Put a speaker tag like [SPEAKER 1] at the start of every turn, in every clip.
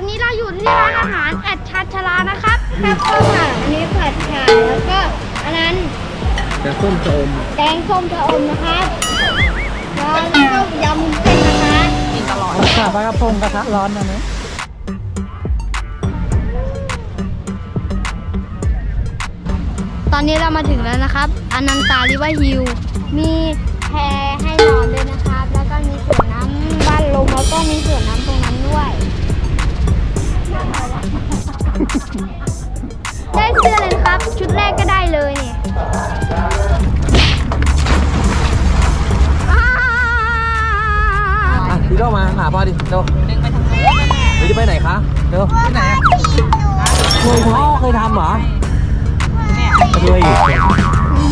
[SPEAKER 1] อนนี้เราอยู่ที่ร้านอาหารแอดชาชลานะครับครับข้าวผัดอันนี้ผัดฉ่าแล้วก็อันนั้น
[SPEAKER 2] จะส้มจะอม
[SPEAKER 1] แกงส้มชะอมนะครับแล้วก็ยำวุ้นเส้นนะคะ
[SPEAKER 3] กินตลอด
[SPEAKER 4] ข้าวปลากระพงกระทะร้อนอันนี้
[SPEAKER 1] ตอนนี้เรามาถึงแล้วนะครับอนันตาริวอร์ฮิลมีแพให้นอนด้วยนะครับ แล้วก็มีสวนน้ำบ้านลมแล้วก็มีสวนน้ำตรงนั้นด้วย ได้เสื้อเลยนะครับ ชุดแรกก็ได้เลยเนี่ยอ้า
[SPEAKER 2] อะพี่โดมาหาพ่อดิโด
[SPEAKER 3] ดึงไปทางโน้นนั่นแหละ
[SPEAKER 2] หรือจะไปไหนคะโด
[SPEAKER 3] ที่ไหนอะ
[SPEAKER 2] เคยพ่อเคยทำเหรอ
[SPEAKER 3] เนี่ย
[SPEAKER 2] เคย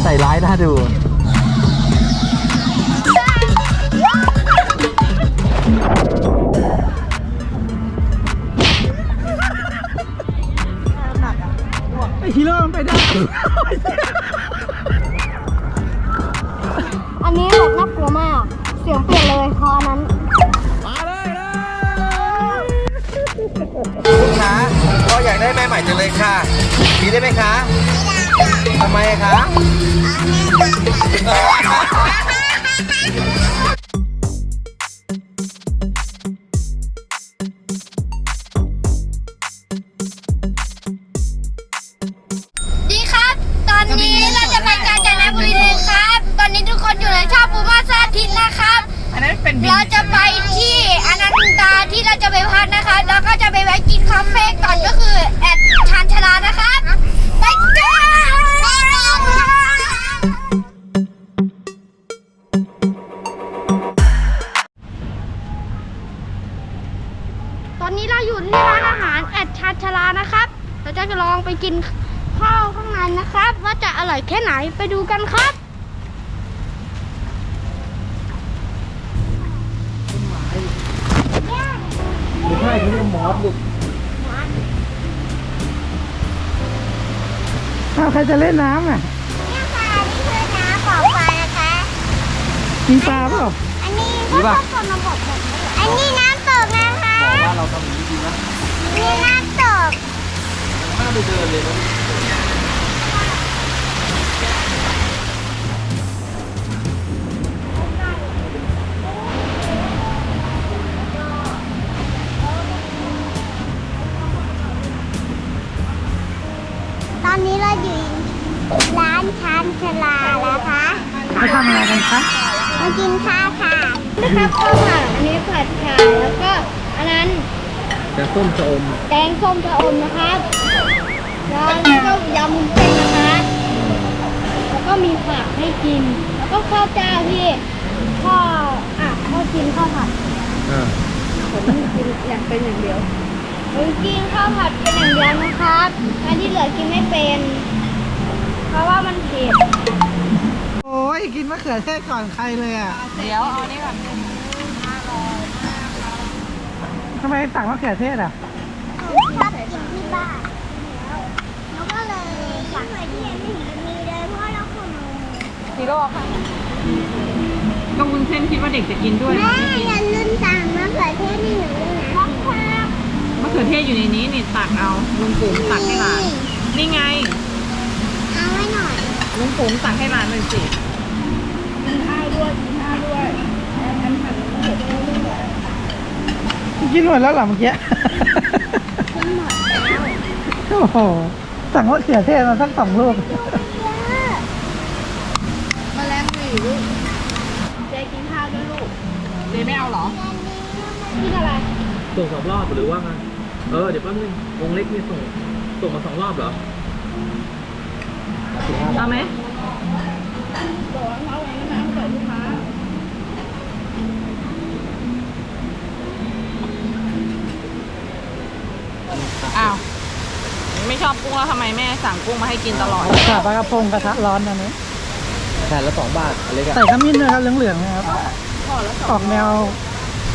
[SPEAKER 2] ใส่ร้ายน่าดู
[SPEAKER 4] ไอฮีโร่มันไปได้
[SPEAKER 1] อันนี้แบบน่ากลัวมาก เสียงเปลี่ยนเลยพออันนั้น
[SPEAKER 2] มาเลยคุณคะพ่ออยากได้แม่ใหม่จังเลยค่ะ มีได้ไหมคะทำไมคะ
[SPEAKER 1] จะไปพักนะคะ แล้วก็จะไปแวะกินคาเฟ่ก่อนก็คือแอดชานชลานะครับ
[SPEAKER 2] มอสลูก
[SPEAKER 4] อ้าวใครจะเล่นน้ำอะ
[SPEAKER 1] นี่ค่ะนี่คือน้ำของปลานะคะ
[SPEAKER 4] มีปลาเปล่า
[SPEAKER 1] อันนี้ก็ต้องคนมาบอกผมอันนี้น้ำตกนะคะ
[SPEAKER 2] บอกว่าเราทำอย่างนี้ดีนะ
[SPEAKER 1] นี่น้ำตก
[SPEAKER 2] ไม่ต้องไปเดินเลยนะ
[SPEAKER 1] ชานชลาแล้วคะ
[SPEAKER 4] ไปทำอะไรกันคะ
[SPEAKER 1] มากินข้าวค่ะนะครับข้าวผัดอันนี้ผัดฉ่าแล้วก็อันนั้น
[SPEAKER 2] จะส้มจะอม
[SPEAKER 1] แกงส้มชะอมนะครับแล้วก็ยำวุ้นเส้นนะคะแล้วก็มีผักให้กิน แล้วก็ข้าวเจ้าที่พ่ออะพ่อกินข้าวผัด
[SPEAKER 2] อ่า
[SPEAKER 1] ผมกินอยากเป็นอย่างเดียวผมกินข้าวผัดเป็นอย่างเดียวนะครับอันที่เหลือกินไม่เป็นเพ ราะว่ามันเผ็ด
[SPEAKER 4] โอ้ยกินมะเขือเทศก่อนใครเลยอะ
[SPEAKER 3] เดี๋ยวเอาอันนี้ก่อน
[SPEAKER 4] ทำไมตักมะเขือเทศอะ
[SPEAKER 1] ชอบกินที่บ้านแล้วก็เลยอยากไปที่ไม่เห็นมีเลยเพราะเราคุณ
[SPEAKER 3] ฮีโร่ค่ะก็วุ้นเส้นคิดว่าเด็กจะกินด้วย
[SPEAKER 1] แม่อย่าลืมสั่งมะเขือเทศให้หนูด้วยนะ
[SPEAKER 3] มะเขือเทศอยู่ในนี้นี่ตักเอาลุงปุ๋มตักให้หลานนี่ไง
[SPEAKER 1] เอาไว้ หน่อย
[SPEAKER 3] ลุงปุ๋มตักให้หลานเลยสิ
[SPEAKER 4] กินหมดแล้วเหรอเมื่อกี้
[SPEAKER 1] กินหมดแล้ว
[SPEAKER 4] โอ้โหสั่งมะเขือเทศมาสักสองลูก
[SPEAKER 1] มาแรงหวีลูกเจ๊กินข้าวด้วยลูก
[SPEAKER 3] เดย์ไม่เอาเหรอ
[SPEAKER 1] กินอะไร
[SPEAKER 2] ส่งสองรอบหรือว่าไงเออเดี๋ยวแป๊บนึงวงเล็กมีส่งส่งมาสองรอบเหรอ
[SPEAKER 3] เอาไหมอ้าว ไม่ชอบกุ้งแล้วทำไมแม่สั่งกุ้งมาให้กินตลอด
[SPEAKER 4] ข้าวปลากระพงกระทะร้อนอันนี้
[SPEAKER 2] แผ่นละสองบาทอันเล็กอะ
[SPEAKER 4] ใส่ขมิ้นด้วยครับเหลืองๆนะครับ ออกแนว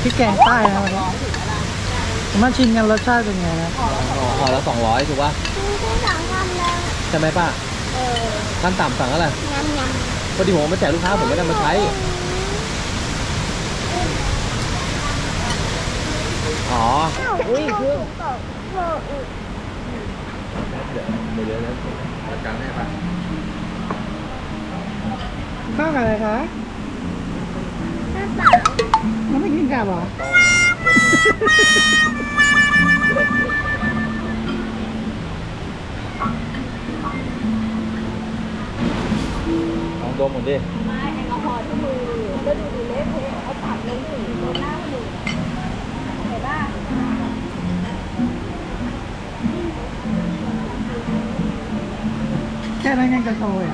[SPEAKER 4] พริกแกงใต้นะครับวันนี้ผมมาชิมกันรสชาติเป็นไงนะ
[SPEAKER 2] ห่อละสองร้อยถูกป่ะ
[SPEAKER 1] กินแค่สองคำเลย
[SPEAKER 2] ใช่ไหมป้า
[SPEAKER 1] เออ
[SPEAKER 2] ขั้นต่ำสั่งอะไร
[SPEAKER 1] ยำยำ
[SPEAKER 2] พอดีผมเอามาแจกลูกค้าผมไม่ได้มาใช้อ๋ออุ้ยเครื่องเดี๋ยวเดี๋ยวเดี๋ยวจัดการให้ป่ะ
[SPEAKER 4] ข้าวกับอะไรคะน้ำไม่กินกับเหรอ
[SPEAKER 2] ลองดมหมดดิ
[SPEAKER 4] แค่นั้นยังจะโชว์เหรอ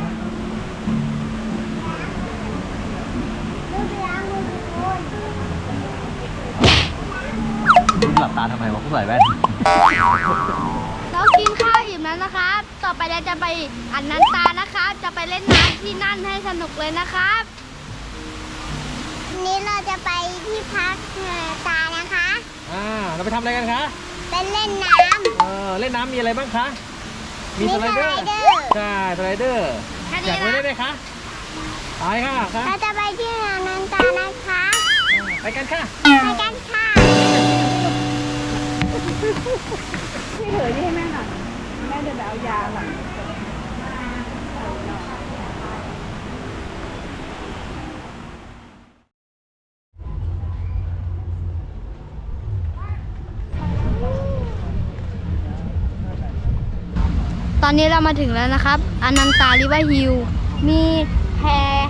[SPEAKER 2] คุณหลับตาทำไมวะคุณใส่แว่น
[SPEAKER 1] เรากินข้าวอิ่มแล้วนะครับ ต่อไปเราจะไปอันนันตานะครับ จะไปเล่นน้ำที่นั่นให้สนุกเลยนะครับ
[SPEAKER 5] วันนี้เราจะไปที่พักเนตานะคะ
[SPEAKER 2] อ่า เราไปทำอะไรกันคะ
[SPEAKER 5] ไปเล่นน้
[SPEAKER 2] เออ เล่นน้ำมีอะไรบ้างคะมีสไลเดอร์
[SPEAKER 5] มีสไลเดอร์
[SPEAKER 2] ใช่ สไลเดอร์
[SPEAKER 1] แค่
[SPEAKER 2] อ
[SPEAKER 1] นี้
[SPEAKER 2] ยากไป
[SPEAKER 1] นะ
[SPEAKER 2] เล่นไหมคะ ไปค่ะค่ะำ
[SPEAKER 5] เราจะไปที่นันตานะคะ
[SPEAKER 2] ไปกันค่ะ
[SPEAKER 5] ไปกันค่ะ
[SPEAKER 3] พี่ถือนี่ให้แม่หน่อยแม่ เดินไปเอายาหลัง
[SPEAKER 1] ตอนนี้เรามาถึงแล้วนะครับ อนันตาริเวอร์ฮิลมีแพ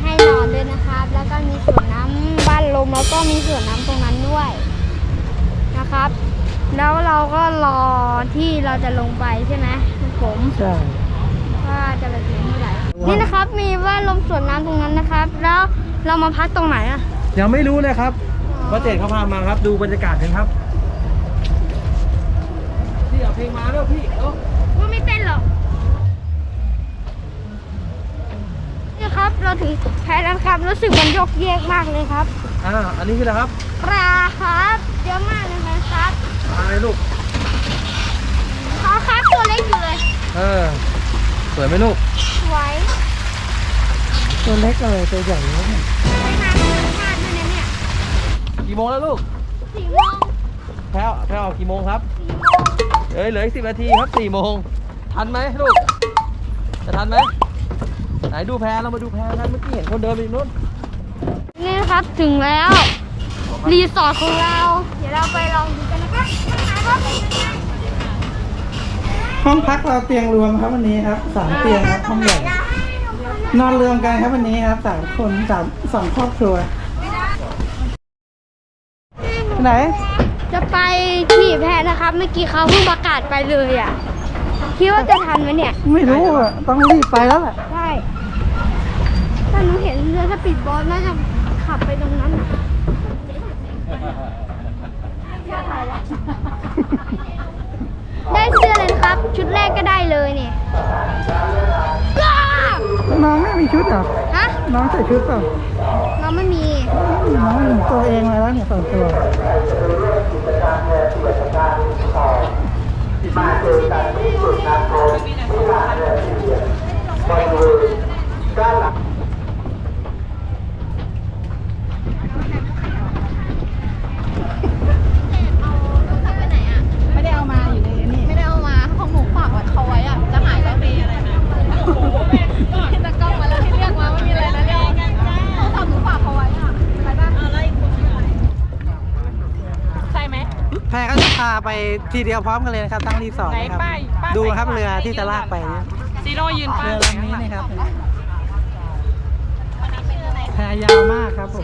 [SPEAKER 1] ให้นอนด้วยนะครับ แล้วก็มีสวนน้ำบ้านลมแล้วก็มีสวนน้ำตรงนั้นด้วยนะครับ แล้วเราก็รอที่เราจะลงไปใช่ไหม ผม
[SPEAKER 4] ใช่
[SPEAKER 1] ว่าจะไปถึงเมื่อไหร่นี่นะครับมีบ้านลมสวนน้ำตรงนั้นนะครับ แล้วเรามาพักตรงไหนอะ
[SPEAKER 2] ยังไม่รู้เลยครับว่าเจดเขาพามาครับ ดูบรรยากาศกันครับพี่เอาเพลงมาแล้วพี่เอ้า
[SPEAKER 1] ว่าไม่เต้นหรอกนี่ครับเราถึงแพแล้วครับรู้สึกมันยกเยกมากเลยครับ
[SPEAKER 2] อ่าอันนี้คืออะไรครับ
[SPEAKER 1] ปลาครับเยอะมากเลยนะครับ
[SPEAKER 2] ปลาอะไรลูก
[SPEAKER 1] เขาครับตัวเล็กอยู่เลย
[SPEAKER 2] เออ สวยไหมลูก
[SPEAKER 1] สวย
[SPEAKER 4] ตัวเล็กเลยตัวใหญ่แล้วเนี่ย
[SPEAKER 1] ไม่มาธรรมชาติด้วยนะเนี่ย
[SPEAKER 2] กี่โมงแล้วลูก
[SPEAKER 1] สี่โมง
[SPEAKER 2] แพลวแพลวออกกี่โมงครับ
[SPEAKER 1] สี่โมง
[SPEAKER 2] เอ้ยเหลืออีกสิบนาทีครับสี่โมง ทันไหมลูก จะทันไหมไหนดูแพรเรามาดูแพรกันเมื่อกี้เห็นคนเดินไปนู่น
[SPEAKER 1] นี่นะครับถึงแล้ว รีสอร์ทของเรา เดี๋ยวเราไปลองดูกันนะครับว่าเป็นยังไง
[SPEAKER 4] ห้องพักเราเตียงรวมครับวันนี้ครับสามเตียงครับห้องใหญ่นอนรวมกันครับวันนี้ครับสามคนสามสองครอบครัวไปไหน
[SPEAKER 1] จะไปขี่แพนะครับ เมื่อกี้เขาเพิ่งประกาศไปเลยอะ คิดว่าจะทันไหมเนี่ย
[SPEAKER 4] ไม่รู้อะต้องรีบไปแล้วแหละ
[SPEAKER 1] ใช่แต่หนูเห็นเรือสปีดโบ๊ทน่าจะขับไปตรงนั้นน่ะได้เสื้อเลยนะค รับชุดแรกก็ได้เลยเนี่ยว้าว
[SPEAKER 4] น้องไม่มีชุดเหรอ
[SPEAKER 1] ฮะ
[SPEAKER 4] น้องใส่ชุดเปล่า
[SPEAKER 1] เราไม่มี
[SPEAKER 4] น้องหนึ่งตัวเองมาแล้วเนี่ยส่วนตัว
[SPEAKER 3] ไม่ได้เอามาอยู่ในนี่
[SPEAKER 6] ไม่ได้เอามาของหนูฝากไว้ เขาไว้อะจะหายแล้วมีอะไรนะที่ตะกล้องมาแล้วที่เรียกมาไม่มีอะไรนะเรียกโทรศัพท์หนูฝากเขาไว้อะไปบ้างอะไร
[SPEAKER 3] ใช่ไหม
[SPEAKER 4] แพรก็จะพาไปทีเดียวพร้อมกันเลยนะครับทั้งรีสอร์ทนะครับ
[SPEAKER 3] ไหนป้ายป้าย
[SPEAKER 4] ดูครับ
[SPEAKER 3] ไหน
[SPEAKER 4] เรือที่จะลากไปเนี่ย
[SPEAKER 3] ซีโร่ยืนป้า
[SPEAKER 4] เรื
[SPEAKER 3] ย
[SPEAKER 4] อลำนี้นะครับแพรยาวมากครับผม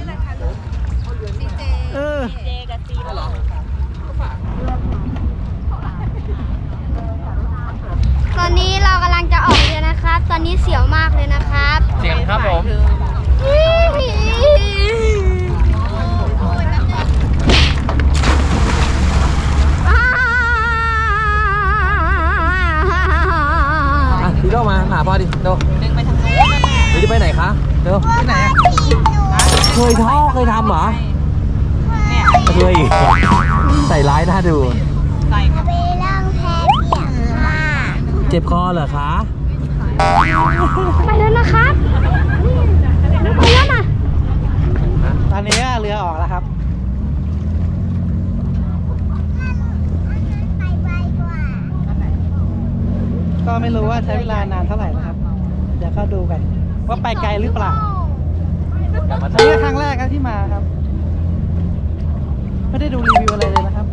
[SPEAKER 4] เออ
[SPEAKER 1] ต อนนี้เรากำลังจะออกเรือนะครับ ตอนนี้เสียวมากเลยนะครับ
[SPEAKER 2] เสียงครับผม อะพี่โดมาหาพ่อดิโดดึงไปทางโน้นหรือจะไปไหนคะเดี๋ยวไปไหนอะเคยท่อเคยทำเหรอ
[SPEAKER 3] เนี่ย
[SPEAKER 2] เคยอีกใส่ร้ายน่าดู
[SPEAKER 3] ใส่
[SPEAKER 5] จะ เจ็
[SPEAKER 2] บคอเหรอคะ
[SPEAKER 1] ไปแล้วนะครับไปแล้วนะ
[SPEAKER 4] ตอนนี้เรือออกแล้วครับ ก็ไม่รู้ว่าใช้เวลานานเท่าไหร่นะครับ เดี๋ยวก็ดูกัน ว่าไปไกลหรือเปล่านี่ครั้งแรกครับที่มาครับ ไม่ได้ดูรีวิวอะไรเลยนะครับ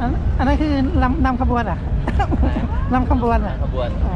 [SPEAKER 4] อันอันนั้นคือลำนำขบวนอะ นำขบวนอะ
[SPEAKER 2] ขบวน
[SPEAKER 4] อ๋อ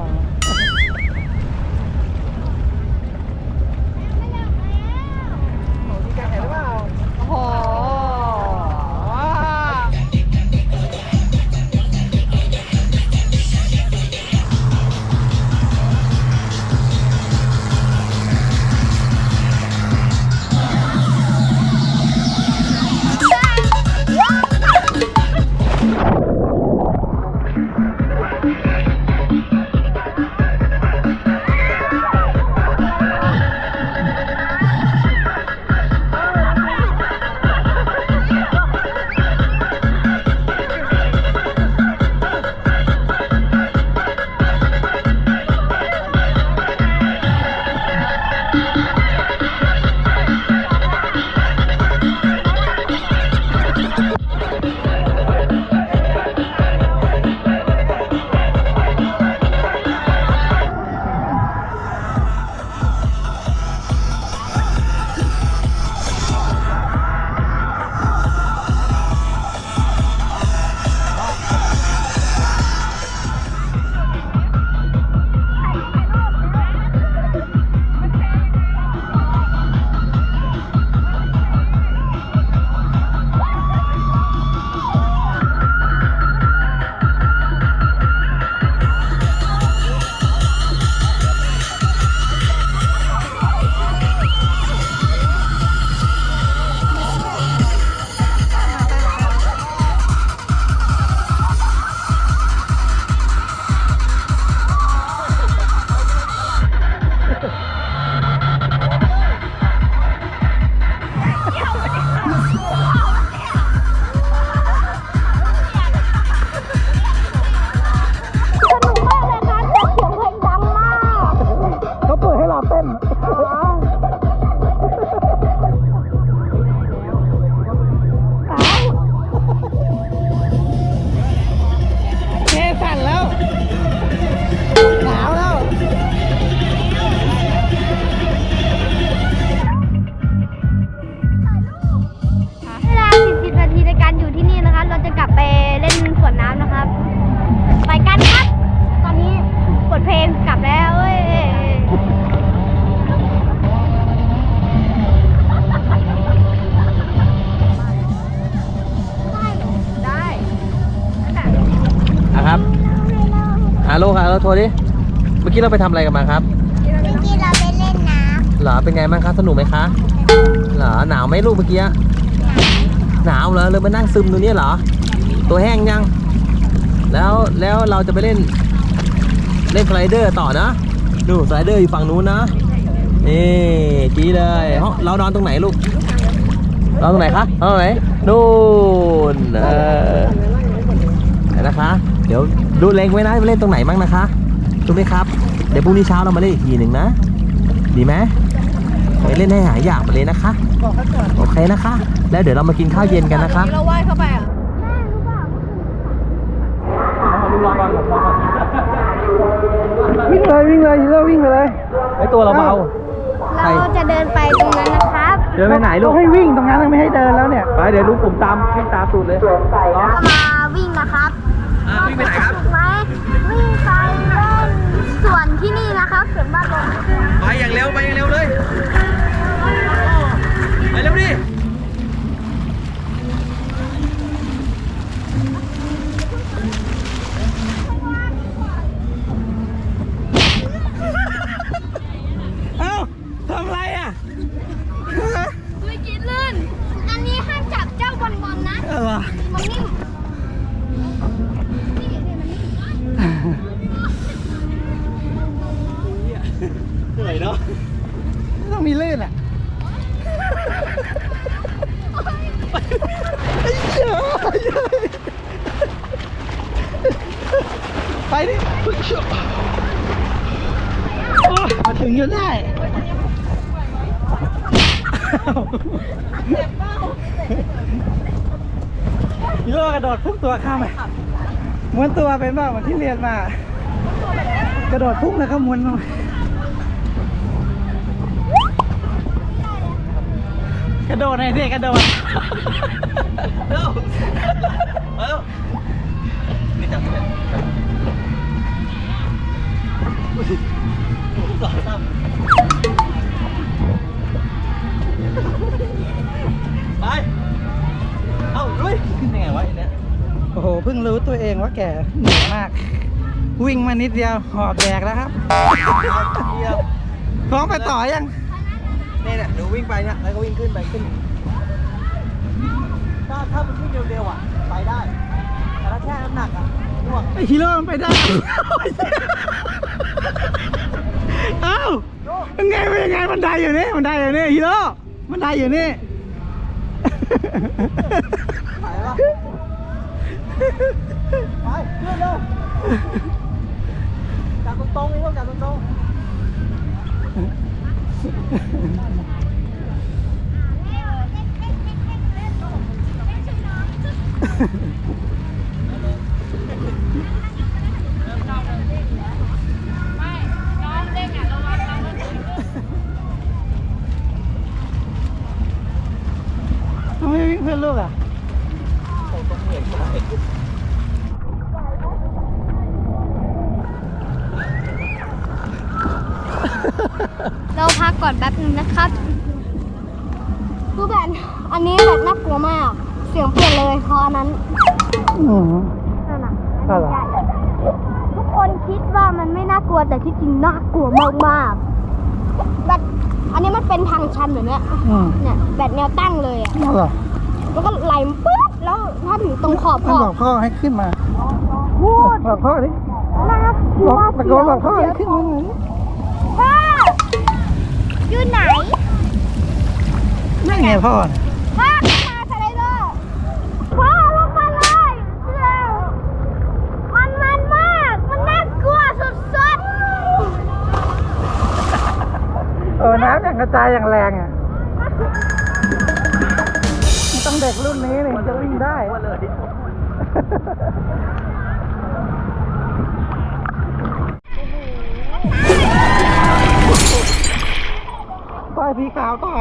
[SPEAKER 6] ห
[SPEAKER 5] ลครับ
[SPEAKER 2] โทรดิ เมื่อกี้เราไปทำอะไรกันมาครับ
[SPEAKER 5] เมื่อกี้เราไปเล่นน้
[SPEAKER 2] เหรอเป็นไงบ้างคะสนุกไหมคะเหรอหนาวไหมลูกเมื่อกี้หนาวเหรอเลยมานั่งซึมตรงนี้เหรอ ตัวแห้งยัง แล้วแล้วเราจะไปเล่น เล่นสไลเดอร์ต่อนะดูสไลเดอร์อยู่ฝั่งนู้นนะนี่จี้เลยห้องเรานอนตรงไหนลูกนอนตรงไหนคะนอนตรงไหนนู่นเออเดี๋ยวนะคะ เดี๋ยวดูเล็งไว้นะไปเล่นตรงไหนบ้างนะคะ รู้ไหมครับ เดี๋ยวพรุ่งนี้เช้าเรามาเล่นอีกทีหนึ่งนะ ดีไหมไปเล่นให้หายอยากไปเลยนะคะโอเคนะคะ แล้วเดี๋ยวเรามากินข้าวเย็นกันนะคะ
[SPEAKER 6] เราว่ายเข้าไปอะ
[SPEAKER 4] วิ่งเลยวิ่งเลยฮีโร่วิ่งไปเลย
[SPEAKER 2] ไอตัวเราเบาไป
[SPEAKER 1] เราจะเดินไปตรงนั้นนะครับ
[SPEAKER 2] เดินไปไหนลูก
[SPEAKER 4] ให้วิ่งตรงนั้นไม่ให้เดินแล้วเนี่ย
[SPEAKER 2] ไปเดี๋ยวลูกผมตามวิ่งตามตูดเลย
[SPEAKER 1] เรามาวิ่งนะครับ
[SPEAKER 2] อะวิ่งไปไหนครับ
[SPEAKER 1] ถูกไหม นี่นะครับสวนบ้านลม
[SPEAKER 2] ไปอย่างเร็วไปอย่างเร็วเลยไปเร็วดิ
[SPEAKER 4] เอ้าทำไรอะ
[SPEAKER 1] เมื่อกี้ลื่น อันนี้ห้ามจับเจ้าบอลบอลนะ
[SPEAKER 4] เออว่ะ
[SPEAKER 1] มันนิ่ม
[SPEAKER 2] อ้ย
[SPEAKER 4] มาถึงจนได้ฮีโร่กระโดดพุ่งตัวข้ามไปม้วนตัวเป็นบ้างเหมือนที่เรียนมา กระโดดพุ่งแล้วก็ม้วนลงไปกระโดดหน่อยสิกระโดด
[SPEAKER 2] เร็วมาเร็วนี่จับ ไป เอ้าลุยขึ้นยังไงวะไอ้เนี่ย
[SPEAKER 4] โอ้โห เพิ่งรู้ตัวเองว่าแก่เหนื่อยมาก วิ่งมานิดเดียวหอบแดกแล้วครับ
[SPEAKER 2] เยี่ยม
[SPEAKER 4] พร้อมไปต่อยัง
[SPEAKER 2] นี่เนี่ยหนูวิ่งไปเนี่ย แล้วก็วิ่งขึ้นไปขึ้น ถ้าถ้ามันขึ้นเร็วๆอะ ไปได้ แต่ถ้าแช่น้ำหนักอะร่วง
[SPEAKER 4] ไอฮีโร่มันไปได้ เอ้ายังไงเป็นยังไงมันได้อยู่นี่มันได้อยู่นี่ฮีโร่มันได้อยู่นี่
[SPEAKER 2] ไปปะไปขึ้นเร็วจับตรงๆนี่ต้องจับตรงๆ
[SPEAKER 6] ไม่น้องเด้งอะระวังน้องมัน
[SPEAKER 4] ทำไมวิ่งเพื่อนลูกอะ
[SPEAKER 1] เราพักก่อนแป๊บนึงนะครับคือแบบอันนี้แบบน่ากลัวมาก เสียงเปลี่ยนเลยเพราะอันนั้น
[SPEAKER 4] อืม
[SPEAKER 1] นั่นน่ะ
[SPEAKER 4] อะไร
[SPEAKER 1] ใหญ่ทุกคนคิดว่ามันไม่น่ากลัวแต่ที่จริงน่ากลัวมากๆแบบอันนี้มันเป็นทางชันแบบเนี้ย
[SPEAKER 4] อืม
[SPEAKER 1] เนี่ยแบบแนวตั้งเลยอะ
[SPEAKER 4] นั่นเหรอ
[SPEAKER 1] แล้วก็ไหลปุ๊บแล้วถ้าถึงตรงขอบข
[SPEAKER 4] มัน
[SPEAKER 1] อ
[SPEAKER 4] บอกบพ่อให้ขึ้นมา
[SPEAKER 1] พูด
[SPEAKER 4] บอกพ่อดิ
[SPEAKER 1] นะครับ
[SPEAKER 4] บอก
[SPEAKER 1] ว่า
[SPEAKER 4] ตะโกนบอกพ่อให้ขึ้นมาหน่อยดิ
[SPEAKER 1] พ่ออยู่ไหน
[SPEAKER 4] นั่นไงพ่อน่ะ
[SPEAKER 1] พ่อขึ้นมาสไลเดอร์พ่อลงมาเลยเร็วมันมันมาก มันน่ากลัวสุด
[SPEAKER 4] เออน้ำอย่างกระจายอย่างแรงอะ กรุ่นนี้นี่จะวิ่งได้
[SPEAKER 2] ว่าย
[SPEAKER 4] ป้ายสีขาวต่อ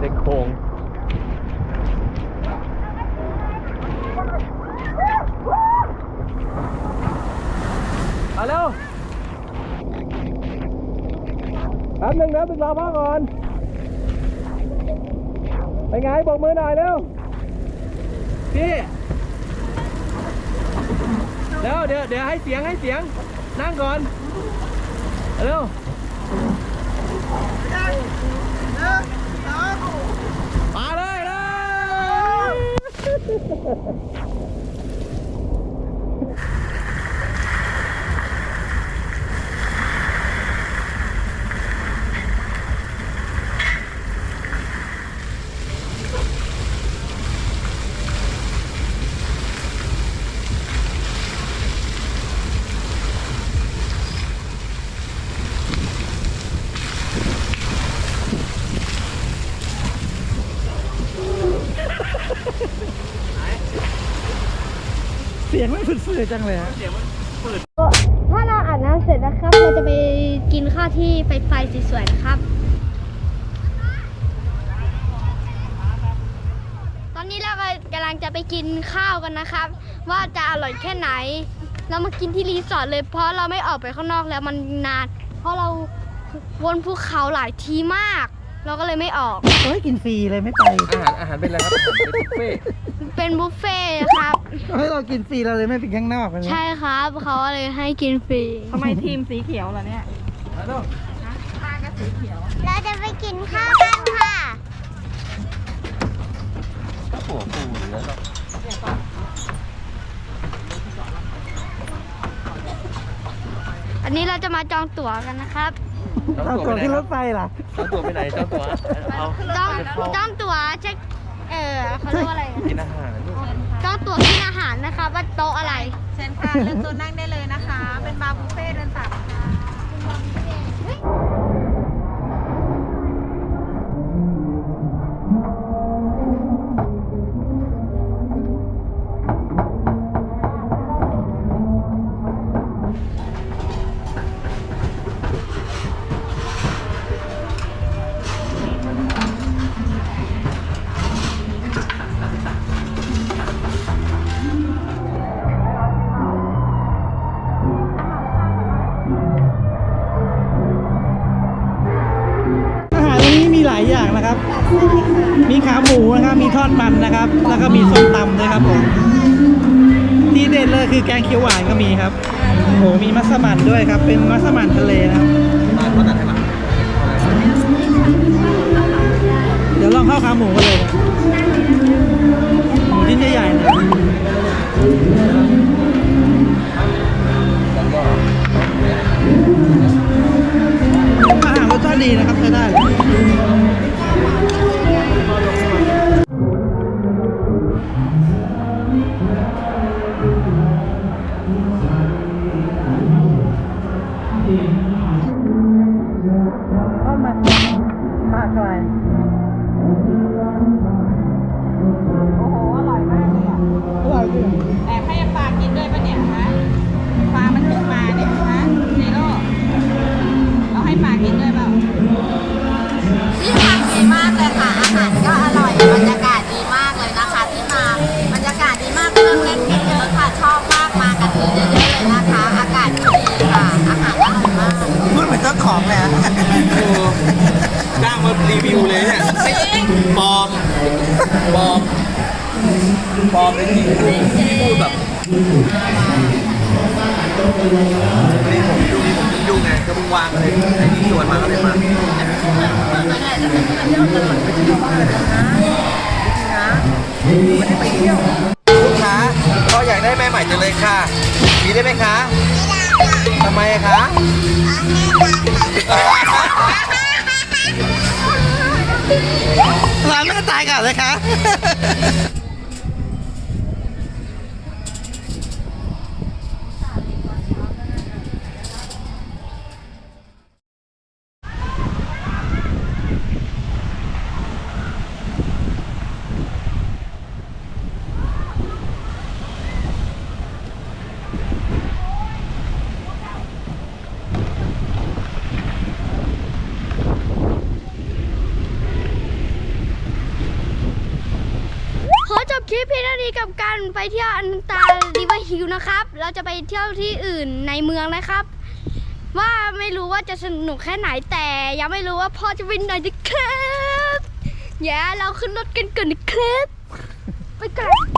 [SPEAKER 2] เด็กโค้งมาเร็วแป๊บนึงนะตึกรอพ่อก่อน ไปไงบอกมือหน่อยเร็ว พี่เร็วเดี๋ยวเดี๋ยวให้เสียงให้เสียง นั่งก่อนเร็วมาเลยเลย
[SPEAKER 4] เสียงไม่ฝืดๆจังเลยฮะ
[SPEAKER 1] ถ้าเราอาบน้ำเสร็จนะครับ เราจะไปกินข้าวที่ไฟไฟสวยๆนะครับ ตอนนี้เราก็กำลังจะไปกินข้าวกันนะครับ ว่าจะอร่อยแค่ไหน เรามากินที่รีสอร์ทเลย เพราะเราไม่ออกไปข้างนอกแล้วมันนาน เพราะเราวนภูเขาหลายทีมาก เราก็เลยไม่ออก
[SPEAKER 4] เฮ้ยกินฟรีเลยไม่ไป
[SPEAKER 2] อาหารอาหารเป็นอะไรครับอาหารเป็นบุฟเฟ่ต์
[SPEAKER 1] เป็นบุฟเฟ่ต์ครับ
[SPEAKER 4] ให้เรากินฟรีเราเลยไม่ไปข้างนอกกัน
[SPEAKER 1] ใช่ครับเขาเลยให้กินฟรี
[SPEAKER 3] ทำไมทีมสีเขียวล่ะเนี่ย
[SPEAKER 2] มาเร็ว
[SPEAKER 3] ป้าก็สีเขียว
[SPEAKER 5] เราจะไปกินข้าวกันค่ะ
[SPEAKER 2] หัวฟูแล้วก็ไอ
[SPEAKER 1] อันนี้เราจะมาจองตั๋วกันนะครับ
[SPEAKER 4] เอาตัวขึ้นรถไฟล่ะ
[SPEAKER 2] เจ้าตัวไปไหนเจ้าตัวเอา
[SPEAKER 1] จองจองตั๋วเช็คเออเขาเรียกว่าอะไร
[SPEAKER 2] กินอาหาร
[SPEAKER 1] จองตั๋วกินอาหารนะครับว่าโต๊ะอะไร
[SPEAKER 3] เชิญค่ะเลือกตัวนั่งได้เลย นะครับ
[SPEAKER 4] มีขาหมูนะครับ มีทอดมันนะครับ แล้วก็มีส้มตำด้วยครับผม ที่เด็ดเลยคือแกงเขียวหวานก็มีครับ โอ้โห มีมัสมั่นด้วยครับ เป็นมัสมั่นทะเลนะครับ
[SPEAKER 2] เดี๋
[SPEAKER 4] ยวลองเข้าขาหมูกันเลยนะหมูชิ้นใหญ่ๆเลย
[SPEAKER 2] แล้วก็
[SPEAKER 4] อาหารรสชาติดีนะครับใช้ได้เลย
[SPEAKER 3] วันนี้
[SPEAKER 2] ผมยุ่งผมยุ่งไงก็มึงวางเลยไอ้นี่ชวนมาก็เลยมาลูกค้าก็อยากได้แม่ใหม่จังเลยค่ะ มีได้ไหมคะทำไมคะ
[SPEAKER 4] ร้านแม่ตายก่อนเลยคะ
[SPEAKER 1] ขอจ บคลิปเพียงเท่านี้กับการไปเที่ยวอันตาริเวอร์ฮิลนะครับ เราจะไปเที่ยวที่อื่นในเมืองนะครับ ว่าไม่รู้ว่าจะสนุกแค่ไหนแต่ยังไม่รู้ว่าพ่อจะเป็นไหนนะครับอย่าเราขึ้นรถกันก่อนนะครับไปกัน